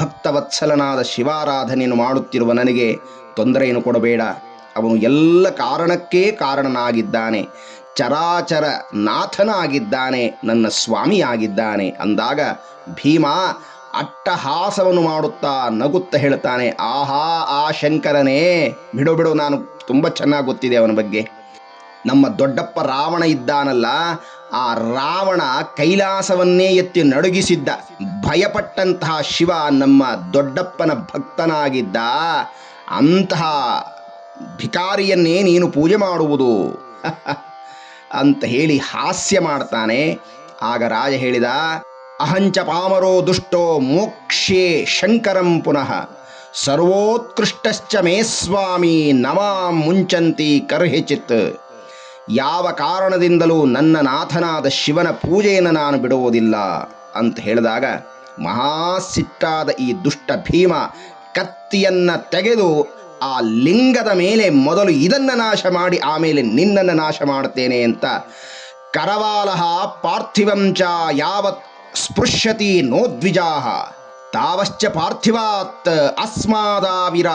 ಭಕ್ತವತ್ಸಲನಾದ ಶಿವಾರಾಧನೆಯನ್ನು ಮಾಡುತ್ತಿರುವ ನನಗೆ ತೊಂದರೆಯನ್ನು ಕೊಡಬೇಡ. ಅವನು ಎಲ್ಲ ಕಾರಣಕ್ಕೇ ಕಾರಣನಾಗಿದ್ದಾನೆ. ಚರಾಚರ ನಾಥನಾಗಿದ್ದಾನೆ. ನನ್ನ ಸ್ವಾಮಿಯಾಗಿದ್ದಾನೆ. ಅಂದಾಗ ಭೀಮ ಅಟ್ಟಹಾಸವನ್ನು ಮಾಡುತ್ತಾ ನಗುತ್ತಾ ಹೇಳ್ತಾನೆ, ಆಹಾ, ಆ ಶಂಕರನೇ, ಬಿಡು ಬಿಡು, ನಾನು ತುಂಬ ಚೆನ್ನಾಗಿ ಗೊತ್ತಿದೆ ಅವನ ಬಗ್ಗೆ. ನಮ್ಮ ದೊಡ್ಡಪ್ಪ ರಾವಣ ಇದ್ದಾನಲ್ಲ, ಆ ರಾವಣ ಕೈಲಾಸವನ್ನೇ ಎತ್ತಿ ನಡುಗಿಸಿದ್ದ. ಭಯಪಟ್ಟಂತಹ ಶಿವ ನಮ್ಮ ದೊಡ್ಡಪ್ಪನ ಭಕ್ತನಾಗಿದ್ದ. ಅಂತಹ ಭಿಕಾರಿಯನ್ನೇ ನೀನು ಪೂಜೆ ಮಾಡುವುದು. ಅಂತ ಹೇಳಿ ಹಾಸ್ಯ ಮಾಡ್ತಾನೆ. ಆಗ ರಾಜ ಹೇಳಿದ, ಅಹಂಚ ಪಾಮರೋ ದುಷ್ಟೋ ಮೋಕ್ಷೇ ಶಂಕರಂ ಪುನಃ. ಸರ್ವೋತ್ಕೃಷ್ಟಶ್ಚ ಮೇ ಸ್ವಾಮಿ ನಮಾಂ ಮುಂಚಂತಿ ಕರ್ಹಿಚಿತ್. ಯಾವ ಕಾರಣದಿಂದಲೂ ನನ್ನ ನಾಥನಾದ ಶಿವನ ಪೂಜೆಯನ್ನು ನಾನು ಬಿಡುವುದಿಲ್ಲ ಅಂತ ಹೇಳಿದಾಗ ಮಹಾಸಿಟ್ಟಾದ ಈ ದುಷ್ಟ ಭೀಮ ಕತ್ತಿಯನ್ನ ತೆಗೆದು ಆ ಲಿಂಗದ ಮೇಲೆ ಮೊದಲು ಇದನ್ನು ನಾಶ ಮಾಡಿ ಆಮೇಲೆ ನಿನ್ನನ್ನು ನಾಶ ಮಾಡುತ್ತೇನೆ ಅಂತ ಕರವಾಲಹ ಪಾರ್ಥಿವಂಚ ಯಾವತ್ ಸ್ಪೃಶ್ಯತಿ ನೋದ್ವಿಜಾಹ. ತಾವಶ್ಚ ಪಾರ್ಥಿವಾತ್ ಅಸ್ಮಾದಾವಿರ.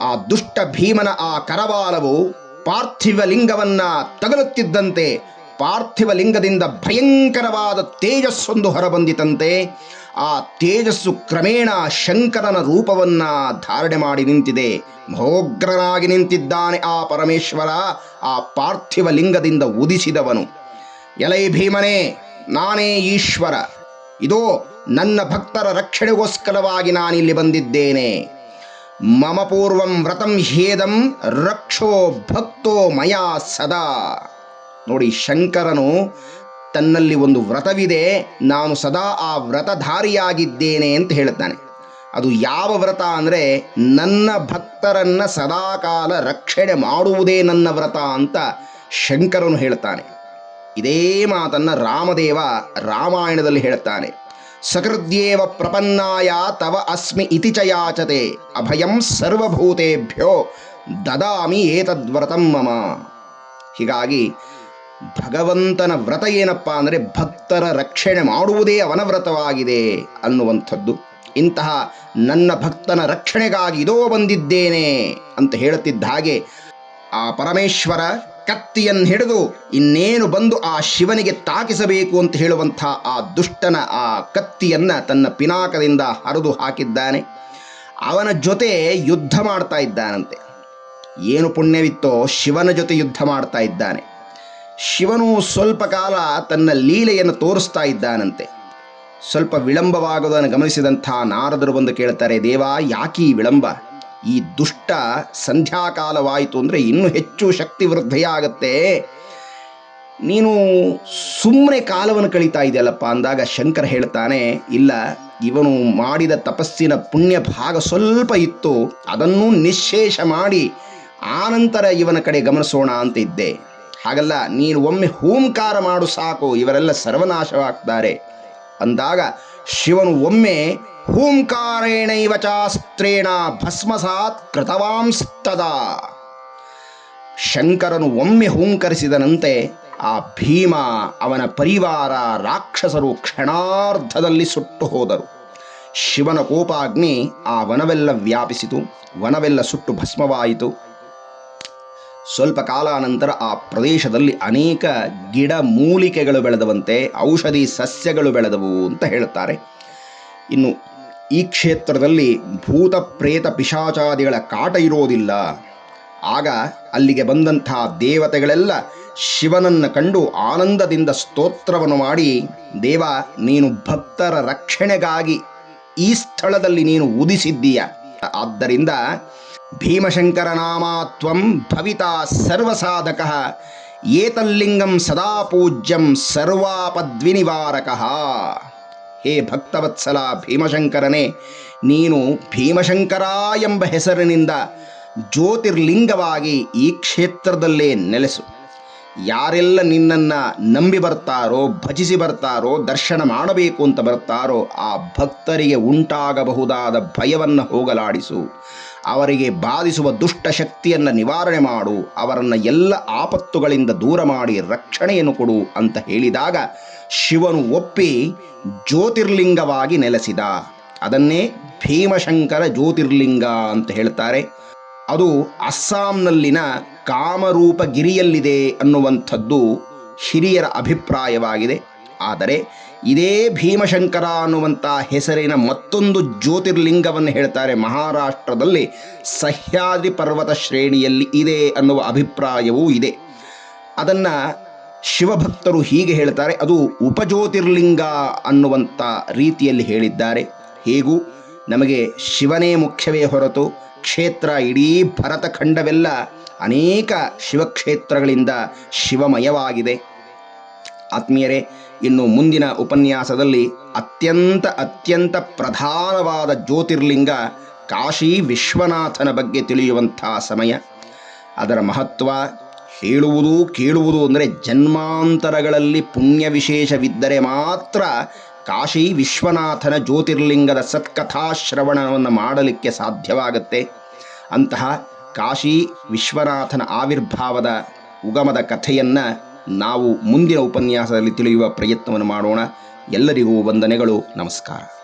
ಆ ದುಷ್ಟ ಭೀಮನ ಆ ಕರವಾಲವು ಪಾರ್ಥಿವ ಲಿಂಗವನ್ನ ತಗಲುತ್ತಿದ್ದಂತೆ ಪಾರ್ಥಿವ ಲಿಂಗದಿಂದ ಭಯಂಕರವಾದ ತೇಜಸ್ಸೊಂದು ಹೊರಬಂದಿತಂತೆ, ಆ ತೇಜಸ್ಸು ಕ್ರಮೇಣ ಶಂಕರನ ರೂಪವನ್ನ ಧಾರಣೆ ಮಾಡಿ ನಿಂತಿದೆ. ಮಹೋಗ್ರನಾಗಿ ನಿಂತಿದ್ದಾನೆ ಆ ಪರಮೇಶ್ವರ, ಆ ಪಾರ್ಥಿವ ಲಿಂಗದಿಂದ ಉದಿಸಿದವನು. ಎಲೈ ಭೀಮನೇ, ನಾನೇ ಈಶ್ವರ. ಇದೋ ನನ್ನ ಭಕ್ತರ ರಕ್ಷಣೆಗೋಸ್ಕರವಾಗಿ ನಾನಿಲ್ಲಿ ಬಂದಿದ್ದೇನೆ. ಮಮ ಪೂರ್ವಂ ವ್ರತಂ ಹೇದಂ ರಕ್ಷೋ ಭಕ್ತೋ ಮಯಾ ಸದಾ ನೋಡಿ, ಶಂಕರನು ತನ್ನಲ್ಲಿ ಒಂದು ವ್ರತವಿದೆ. ನಾನು ಸದಾ ಆ ವ್ರತಧಾರಿಯಾಗಿದ್ದೇನೆ ಅಂತ ಹೇಳುತ್ತಾನೆ. ಅದು ಯಾವ ವ್ರತ ಅಂದರೆ, ನನ್ನ ಭಕ್ತರನ್ನು ಸದಾಕಾಲ ರಕ್ಷಣೆ ಮಾಡುವುದೇ ನನ್ನ ವ್ರತ ಅಂತ ಶಂಕರನು ಹೇಳ್ತಾನೆ ಇದೇ ಮಾತನ್ನ ರಾಮದೇವ ರಾಮಾಯಣದಲ್ಲಿ ಹೇಳ್ತಾನೆ ಸಕೃದ್ಯೇವ ಪ್ರಪನ್ನಾಯ ತವ ಅಸ್ಮಿ ಇತಿ ಚ ಯಾಚತೆ ಅಭಯಂ ಸರ್ವಭೂತೇಭ್ಯೋ ದದಾಮಿ ಏತದ್ವ್ರತಂ ಮಮ ಹೀಗಾಗಿ ಭಗವಂತನ ವ್ರತ ಏನಪ್ಪ ಅಂದರೆ ಭಕ್ತರ ರಕ್ಷಣೆ ಮಾಡುವುದೇ ಅವನ ವ್ರತವಾಗಿದೆ ಅನ್ನುವಂಥದ್ದು. ಇಂತಹ ನನ್ನ ಭಕ್ತನ ರಕ್ಷಣೆಗಾಗಿ ಇದೋ ಬಂದಿದ್ದೇನೆ ಅಂತ ಹೇಳುತ್ತಿದ್ದ ಹಾಗೆ ಆ ಪರಮೇಶ್ವರ ಕತ್ತಿಯನ್ನು ಹಿಡಿದು ಇನ್ನೇನು ಬಂದು ಆ ಶಿವನಿಗೆ ತಾಕಿಸಬೇಕು ಅಂತ ಹೇಳುವಂಥ ಆ ದುಷ್ಟನ ಆ ಕತ್ತಿಯನ್ನು ತನ್ನ ಪಿನಾಕದಿಂದ ಹರಿದು ಹಾಕಿದ್ದಾನೆ. ಅವನ ಜೊತೆ ಯುದ್ಧ ಮಾಡ್ತಾ ಇದ್ದಾನಂತೆ. ಏನು ಪುಣ್ಯವಿತ್ತೋ ಶಿವನ ಜೊತೆ ಯುದ್ಧ ಮಾಡ್ತಾ ಇದ್ದಾನೆ. ಶಿವನು ಸ್ವಲ್ಪ ಕಾಲ ತನ್ನ ಲೀಲೆಯನ್ನು ತೋರಿಸ್ತಾ ಇದ್ದಾನಂತೆ. ಸ್ವಲ್ಪ ವಿಳಂಬವಾಗುವುದನ್ನು ಗಮನಿಸಿದಂಥ ನಾರದರು ಬಂದು ಕೇಳ್ತಾರೆ, ದೇವ, ಯಾಕೀ ವಿಳಂಬ? ಈ ದುಷ್ಟ ಸಂಧ್ಯಾಕಾಲವಾಯಿತು ಅಂದರೆ ಇನ್ನೂ ಹೆಚ್ಚು ಶಕ್ತಿ ವೃದ್ಧಿಯಾಗತ್ತೆ. ನೀನು ಸುಮ್ಮನೆ ಕಾಲವನ್ನು ಕಳೀತಾ ಇದೆಯಲ್ಲಪ್ಪ ಅಂದಾಗ ಶಂಕರ ಹೇಳ್ತಾನೆ, ಇಲ್ಲ, ಇವನು ಮಾಡಿದ ತಪಸ್ಸಿನ ಪುಣ್ಯ ಭಾಗ ಸ್ವಲ್ಪ ಇತ್ತು, ಅದನ್ನು ನಿಶ್ಶೇಷ ಮಾಡಿ ಆನಂತರ ಇವನ ಕಡೆ ಗಮನಿಸೋಣ ಅಂತ ಇದ್ದೆ ಹಾಗಲ್ಲ, ನೀನು ಒಮ್ಮೆ ಹೂಂಕಾರ ಮಾಡು ಸಾಕು, ಇವರೆಲ್ಲ ಸರ್ವನಾಶವಾಗ್ತಾರೆ. ಅಂದಾಗ ಶಿವನು ಒಮ್ಮೆ ಹೂಂಕಾರೇಣೈವ ಚಾಸ್ತ್ರೇಣ ಭಸ್ಮಸಾತ್ ಕೃತವಾಂಸ್ತದ. ಶಂಕರನು ಒಮ್ಮೆ ಹೂಂಕರಿಸಿದನಂತೆ ಆ ಭೀಮ ಅವನ ಪರಿವಾರ ರಾಕ್ಷಸರು ಕ್ಷಣಾರ್ಧದಲ್ಲಿ ಸುಟ್ಟು ಹೋದರು. ಶಿವನ ಕೋಪಾಗ್ನಿ ಆ ವನವೆಲ್ಲ ವ್ಯಾಪಿಸಿತು, ವನವೆಲ್ಲ ಸುಟ್ಟು ಭಸ್ಮವಾಯಿತು. ಸ್ವಲ್ಪ ಕಾಲಾನಂತರ ಆ ಪ್ರದೇಶದಲ್ಲಿ ಅನೇಕ ಗಿಡ ಮೂಲಿಕೆಗಳು ಬೆಳೆದವಂತೆ ಔಷಧಿ ಸಸ್ಯಗಳು ಬೆಳೆದವು ಅಂತ ಹೇಳುತ್ತಾರೆ. ಇನ್ನು ಈ ಕ್ಷೇತ್ರದಲ್ಲಿ ಭೂತ ಪ್ರೇತ ಪಿಶಾಚಾದಿಗಳ ಕಾಟ ಇರೋದಿಲ್ಲ. ಆಗ ಅಲ್ಲಿಗೆ ಬಂದಂತಹ ದೇವತೆಗಳೆಲ್ಲ ಶಿವನನ್ನು ಕಂಡು ಆನಂದದಿಂದ ಸ್ತೋತ್ರವನ್ನು ಮಾಡಿ, ದೇವ, ನೀನು ಭಕ್ತರ ರಕ್ಷಣೆಗಾಗಿ ಈ ಸ್ಥಳದಲ್ಲಿ ನೀನು ಉದಿಸಿದ್ದೀಯ. ಆದ್ದರಿಂದ ಭೀಮಶಂಕರ ನಾಮಾತ್ವಂ ಭವಿತಾ ಸರ್ವಸಾಧಕ, ಏತಲ್ಲಿಂಗಂ ಸದಾ ಪೂಜ್ಯಂ ಸರ್ವಾಪದ್ವಿನಿವಾರಕ. ಹೇ ಭಕ್ತವತ್ಸಲ ಭೀಮಶಂಕರನೇ, ನೀನು ಭೀಮಶಂಕರ ಎಂಬ ಹೆಸರಿನಿಂದ ಜ್ಯೋತಿರ್ಲಿಂಗವಾಗಿ ಈ ಕ್ಷೇತ್ರದಲ್ಲೇ ನೆಲೆಸು. ಯಾರೆಲ್ಲ ನಿನ್ನನ್ನು ನಂಬಿ ಬರ್ತಾರೋ, ಭಜಿಸಿ ಬರ್ತಾರೋ, ದರ್ಶನ ಮಾಡಬೇಕು ಅಂತ ಬರ್ತಾರೋ, ಆ ಭಕ್ತರಿಗೆ ಉಂಟಾಗಬಹುದಾದ ಭಯವನ್ನು ಹೋಗಲಾಡಿಸು. ಅವರಿಗೆ ಬಾಧಿಸುವ ದುಷ್ಟ ಶಕ್ತಿಯನ್ನು ನಿವಾರಣೆ ಮಾಡು. ಅವರನ್ನು ಎಲ್ಲ ಆಪತ್ತುಗಳಿಂದ ದೂರ ಮಾಡಿ ರಕ್ಷಣೆಯನ್ನು ಕೊಡು ಅಂತ ಹೇಳಿದಾಗ ಶಿವನು ಒಪ್ಪಿ ಜ್ಯೋತಿರ್ಲಿಂಗವಾಗಿ ನೆಲೆಸಿದ. ಅದನ್ನೇ ಭೀಮಶಂಕರ ಜ್ಯೋತಿರ್ಲಿಂಗ ಅಂತ ಹೇಳ್ತಾರೆ. ಅದು ಅಸ್ಸಾಂನಲ್ಲಿನ ಕಾಮರೂಪ ಗಿರಿಯಲ್ಲಿದೆ ಅನ್ನುವಂಥದ್ದು ಹಿರಿಯರ ಅಭಿಪ್ರಾಯವಾಗಿದೆ. ಆದರೆ ಇದೇ ಭೀಮಶಂಕರ ಅನ್ನುವಂಥ ಹೆಸರಿನ ಮತ್ತೊಂದು ಜ್ಯೋತಿರ್ಲಿಂಗವನ್ನು ಹೇಳ್ತಾರೆ ಮಹಾರಾಷ್ಟ್ರದಲ್ಲಿ ಸಹ್ಯಾದ್ರಿ ಪರ್ವತ ಶ್ರೇಣಿಯಲ್ಲಿ ಇದೆ ಅನ್ನುವ ಅಭಿಪ್ರಾಯವೂ ಇದೆ. ಅದನ್ನು ಶಿವಭಕ್ತರು ಹೀಗೆ ಹೇಳ್ತಾರೆ, ಅದು ಉಪಜ್ಯೋತಿರ್ಲಿಂಗ ಅನ್ನುವಂಥ ರೀತಿಯಲ್ಲಿ ಹೇಳಿದ್ದಾರೆ. ಹೇಗೂ? ನಮಗೆ ಶಿವನೇ ಮುಖ್ಯವೇ ಹೊರತು ಕ್ಷೇತ್ರ ಇಡೀ ಭರತಖಂಡವೆಲ್ಲ ಅನೇಕ ಶಿವಕ್ಷೇತ್ರಗಳಿಂದ ಶಿವಮಯವಾಗಿದೆ. ಆತ್ಮೀಯರೇ, ಇನ್ನು ಮುಂದಿನ ಉಪನ್ಯಾಸದಲ್ಲಿ ಅತ್ಯಂತ ಅತ್ಯಂತ ಪ್ರಧಾನವಾದ ಜ್ಯೋತಿರ್ಲಿಂಗ ಕಾಶಿ ವಿಶ್ವನಾಥನ ಬಗ್ಗೆ ತಿಳಿಯುವಂಥ ಸಮಯ. ಅದರ ಮಹತ್ವ ಹೇಳುವುದು ಕೇಳುವುದು ಅಂದರೆ ಜನ್ಮಾಂತರಗಳಲ್ಲಿ ಪುಣ್ಯ ವಿಶೇಷವಿದ್ದರೆ ಮಾತ್ರ ಕಾಶಿ ವಿಶ್ವನಾಥನ ಜ್ಯೋತಿರ್ಲಿಂಗದ ಸತ್ಕಥಾಶ್ರವಣವನ್ನು ಮಾಡಲಿಕ್ಕೆ ಸಾಧ್ಯವಾಗುತ್ತೆ. ಅಂತಹ ಕಾಶಿ ವಿಶ್ವನಾಥನ ಆವಿರ್ಭಾವದ ಉಗಮದ ಕಥೆಯನ್ನು ನಾವು ಮುಂದಿನ ಉಪನ್ಯಾಸದಲ್ಲಿ ತಿಳಿಯುವ ಪ್ರಯತ್ನವನ್ನು ಮಾಡೋಣ. ಎಲ್ಲರಿಗೂ ವಂದನೆಗಳು. ನಮಸ್ಕಾರ.